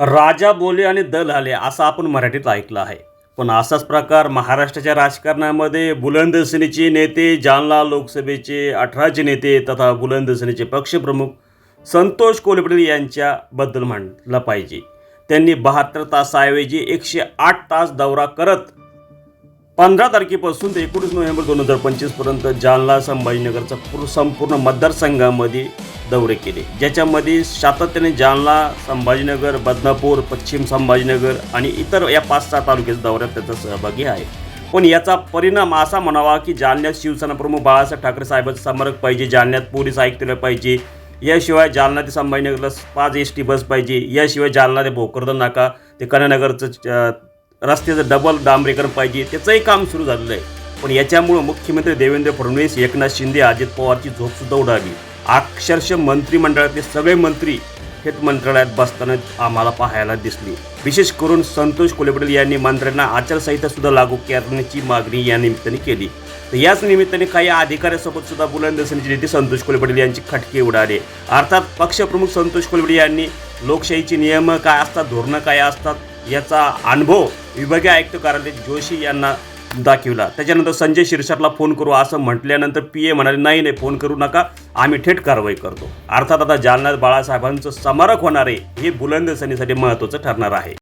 राजा बोले आणि दल आले असं आपण मराठीत ऐकलं आहे. पण असाच प्रकार महाराष्ट्राच्या राजकारणामध्ये बुलंदसेनेचे नेते जालना लोकसभेचे अठराचे नेते तथा बुलंदसेनेचे पक्षप्रमुख संतोष कोलबडे यांच्याबद्दल म्हटलं पाहिजे. त्यांनी बहात्तर तासाऐवजी एकशे आठ तास दौरा करत पंधरा तारखेपासून ते एकोणीस नोव्हेंबर दोन हजार पंचवीसपर्यंत जालना संभाजीनगरचा पूर संपूर्ण मतदारसंघामध्ये दौरे केले. ज्याच्यामध्ये सातत्याने जालना संभाजीनगर बदनापूर पश्चिम संभाजीनगर आणि इतर या पाच सहा तालुक्याच्या दौऱ्यात त्याचा सहभागी आहे. पण याचा परिणाम असा म्हणावा की जालन्यात शिवसेना प्रमुख बाळासाहेब ठाकरे साहेबांचं स्मारक पाहिजे जालन्यात पोलीस ऐकलेलं पाहिजे याशिवाय जालना ते संभाजीनगरला पाच एस टी बस पाहिजे याशिवाय जालना ते भोकरदन नाका ते कन्यानगरचं रस्त्याचं डबल डांबरीकरण पाहिजे त्याचंही काम सुरू झालेलं आहे. पण याच्यामुळं मुख्यमंत्री देवेंद्र फडणवीस एकनाथ शिंदे अजित पवारची झोपसुद्धा उडाली. अक्षरशः मंत्रिमंडळातले सगळे मंत्री हे मंत्रालयात बसताना आम्हाला पाहायला दिसली. विशेष करून संतोष कोलेपटेल यांनी मंत्र्यांना आचारसंहिता सुद्धा लागू करण्याची मागणी या निमित्ताने केली. तर याच निमित्ताने काही अधिकाऱ्यासोबत सुद्धा बुलंदसेनेचे नेते संतोष कोलेपटेल यांची खटके उडाले. अर्थात पक्षप्रमुख संतोष कोलबडे यांनी लोकशाहीची नियम काय असतात धोरणं काय असतात याचा अनुभव विभागीय आयुक्त कार्यालय जोशी यांना दाखविला. त्याच्यानंतर संजय शिरसाटला फोन करू असं म्हटल्यानंतर पी ए म्हणाले नाही नाही फोन करू नका. आम्ही थेट कारवाई करतो. अर्थात आता जालन्यात बाळासाहेबांचं स्मारक होणार आहे हे बुलंदसेनेसाठी महत्त्वाचं ठरणार आहे.